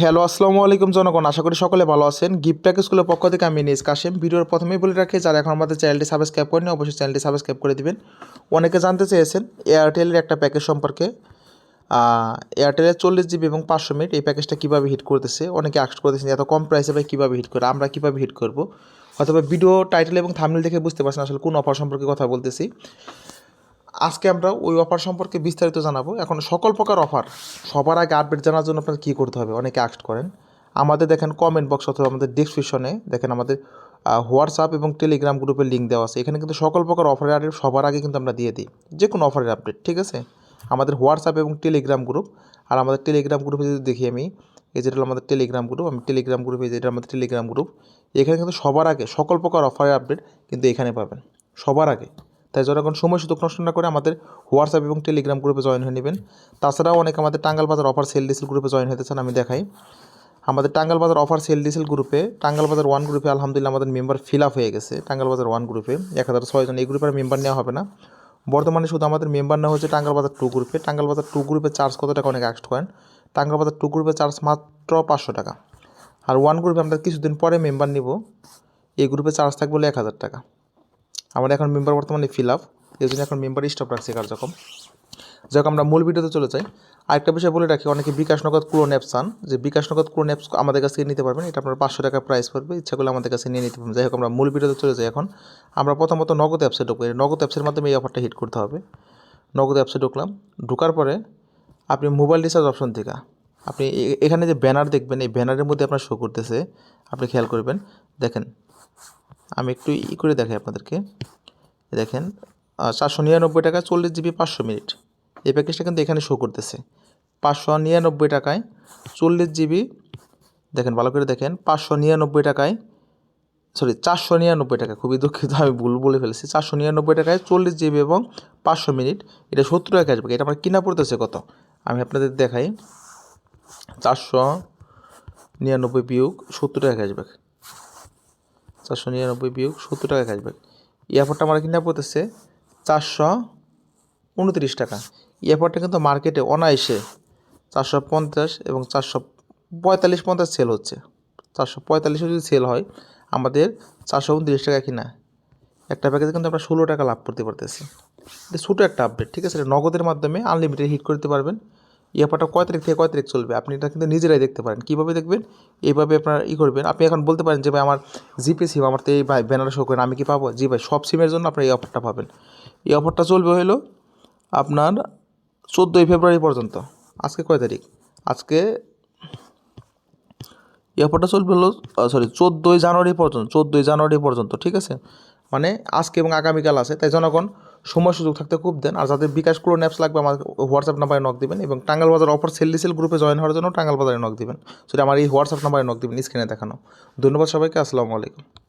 Hello, আসসালামু আলাইকুম জনগণ। আশা করি সকলে ভালো আছেন। গিফট প্যাক স্কুলের পক্ষ থেকে আমি নিজ কাশেম ভিডিওর প্রথমেই বলে রাখি, যারা এখন আমাদের চ্যানেলটি সাবস্ক্রাইব করেনি অবশ্যই চ্যানেলটি সাবস্ক্রাইব করে দিবেন। অনেকে জানতে চেয়েছেন এয়ারটেলের একটা প্যাকেজ সম্পর্কে। এয়ারটেলের চল্লিশ জিবি এবং পাঁচশো মিনিট, এই প্যাকেজটা কীভাবে হিট করতেছে? অনেকে আক্স করতেছেন এত কম প্রাইসে ভাই কীভাবে হিট করে, আমরা কীভাবে হিট করব? অথবা ভিডিও টাইটেল এবং থামনেল দেখে বুঝতে পারছেন আসলে কোন অফার সম্পর্কে কথা বলতেছি। আজকে আমরা ওই অফার সম্পর্কে বিস্তারিত জানাব। এখন সকল প্রকার অফার সবার আগে আপডেট জানার জন্য আপনার কী করতে হবে? অনেকে আক্ট করেন। আমাদের দেখেন কমেন্ট বক্স অথবা আমাদের ডিসক্রিপশনে দেখেন আমাদের হোয়াটসঅ্যাপ এবং টেলিগ্রাম গ্রুপের লিঙ্ক দেওয়া আছে। এখানে কিন্তু সকল প্রকার অফারের আপডেট সবার আগে কিন্তু আমরা দিয়ে দিই। যে কোনো অফারের আপডেট ঠিক আছে? আমাদের হোয়াটসঅ্যাপ এবং টেলিগ্রাম গ্রুপ আর আমাদের টেলিগ্রাম গ্রুপে যদি দেখি আমি, এই যেটা আমাদের টেলিগ্রাম গ্রুপ আমি টেলিগ্রাম গ্রুপে যেটা আমাদের টেলিগ্রাম গ্রুপ এখানে কিন্তু সবার আগে সকল প্রকার অফারের আপডেট কিন্তু এখানে পাবেন। সবার আগে। তাই জনগণ সময় সুযোগ নষ্ট না করে আমাদের হোয়াটসঅ্যাপ এবং টেলিগ্রাম গ্রুপে জয়েন হয়ে নেবেন। তাছাড়াও অনেক আমাদের টাঙ্গাল বাজার অফার সেল ডিসেল গ্রুপে জয়েন হতে চান, আমি দেখাই। আমাদের টাঙ্গাল বাজার অফার সেল ডিসেল গ্রুপে টাঙ্গাল বাজার ওয়ান গ্রুপে আলহামদুলিল্লাহ আমাদের মেম্বার ফিল আপ হয়ে গেছে। টাঙ্গাল বাজার ওয়ান গ্রুপে এক হাজার ছয়জন এই গ্রুপের মেম্বার নেওয়া হবে না। বর্তমানে শুধু আমাদের মেম্বার নেওয়া হচ্ছে টাঙ্গাল বাজার টু গ্রুপে টাঙ্গাল বাজার টু গ্রুপে চার্জ কত টাকা অনেক অ্যাক্ট করেন। টাঙ্গাল বাজার টু গ্রুপে চার্জ মাত্র পাঁচশো টাকা। আর ওয়ান গ্রুপে আমরা কিছুদিন পরে মেম্বার নিব। এই গ্রুপে চার্জ থাকবে হলো এক হাজার টাকা। আমাদের এখন মেম্বার বর্তমানে ফিল আপ এই জন্য এখন মেম্বার স্টপ রাখছি কার্যক্রম। যাক, আমরা মূল ভিডিওতে চলে যাই। আরেকটা বিষয় বলে রাখি, অনেকে বিকাশ নগদ ক্লোন অ্যাপস চান। যে বিকাশ নগদ ক্লোন অ্যাপস আমাদের কাছ থেকে নিতে পারবেন, এটা আপনার পাঁচশো টাকা প্রাইস পড়বে, ইচ্ছা করলে আমাদের কাছে নিয়ে নিতে পারবেন। যাই হোক, আমরা মূল ভিডিওতে চলে যাই এখন। আমরা প্রথমত নগদ অ্যাপসে ঢুকবো। নগদ অ্যাপসের মাধ্যমে এই অফারটা হিট করতে হবে। নগদ অ্যাপসে ঢুকলাম। ঢুকার পরে আপনি মোবাইল রিচার্জ অপশন থেকে, আপনি এখানে যে ব্যানার দেখবেন, এই ব্যানারের মধ্যে আপনার শো করতেছে। আপনি খেয়াল করবেন। দেখেন আমি একটু ই করে দেখাই আপনাদেরকে। দেখেন চারশো নিরানব্বই টাকায় চল্লিশ জিবি পাঁচশো মিনিট। এই প্যাকেজটা কিন্তু এখানে শো করতেছে। পাঁচশো নিরানব্বই টাকায় চল্লিশ জিবি, দেখেন ভালো করে দেখেন, পাঁচশো নিরানব্বই টাকায় সরি চারশো নিরানব্বই টাকা খুবই দুঃখিত, আমি ভুল বলে ফেলেছি। চারশো নিরানব্বই টাকায় চল্লিশ জিবি এবং পাঁচশো মিনিট, এটা সত্তর টাকা আসবে এটা আমার কিনা পড়তেছে কত? আমি আপনাদের দেখাই। চারশো নিরানব্বই বিয়োগ সত্তর টাকা আসবে চারশো নিরানব্বই বিয়োগ সত্তর টাকা ক্যাশব্যাক এয়ারপোর্টটা আমার কিনা পড়তেছে চারশো উনত্রিশ টাকা। এয়ারপোর্টটা কিন্তু মার্কেটে অনায়াসে চারশো পঞ্চাশ এবং চারশো পঁয়তাল্লিশ পঞ্চাশ সেল হচ্ছে। চারশো পঁয়তাল্লিশে যদি সেল হয়, আমাদের চারশো উনত্রিশ টাকা কিনা। একটা প্যাকেজে কিন্তু আমরা ষোলো টাকা লাভ করতে পারতেছি। ছোটো একটা আপডেট ঠিক আছে? নগদের মাধ্যমে আনলিমিটেড হিট করতে পারবেন। ইয়ারপোর্টটা কয় তারিখ থেকে কয় তারিখ চলবে? আপনি এটা কিন্তু নিজেরাই দেখতে পারেন। কীভাবে দেখবেন? এইভাবে আপনার ই করবেন। আপনি এখন বলতে পারেন যে, ভাই, আমার জিপে সিম আমার তো এই ভাই ব্যানারে শো করেন, আমি কি পাবো? জি ভাই, সব সিমের জন্য আপনার এই অফারটা পাবেন। এই অফারটা চলবে হলো আপনার চোদ্দোই ফেব্রুয়ারি পর্যন্ত। আজকে কয় তারিখ? আজকে এই অফারটা চলবে হলো সরি চোদ্দোই জানুয়ারি পর্যন্ত, চোদ্দোই জানুয়ারি পর্যন্ত, ঠিক আছে? মানে আজকে এবং আগামীকাল আছে। তাই জনগণ সময় সুযোগ থাকতে খুব দেন। আর যাদের বিকাশ ক্লোন অ্যাপস লাগবে, আমার হোয়াটসঅ্যাপ নাম্বারে নক দেবেন এবং টাঙ্গাল বাজার অফার সেল ডিসেল গ্রুপে জয়েন হওয়ার জন্য টাঙ্গাল বাজারে নক দেবেন। সেটা আমার এই হোয়াটসঅ্যাপ নাম্বারে নক দিবেন স্ক্রিনে দেখানো। ধন্যবাদ সবাইকে, আসসালামু আলাইকুম।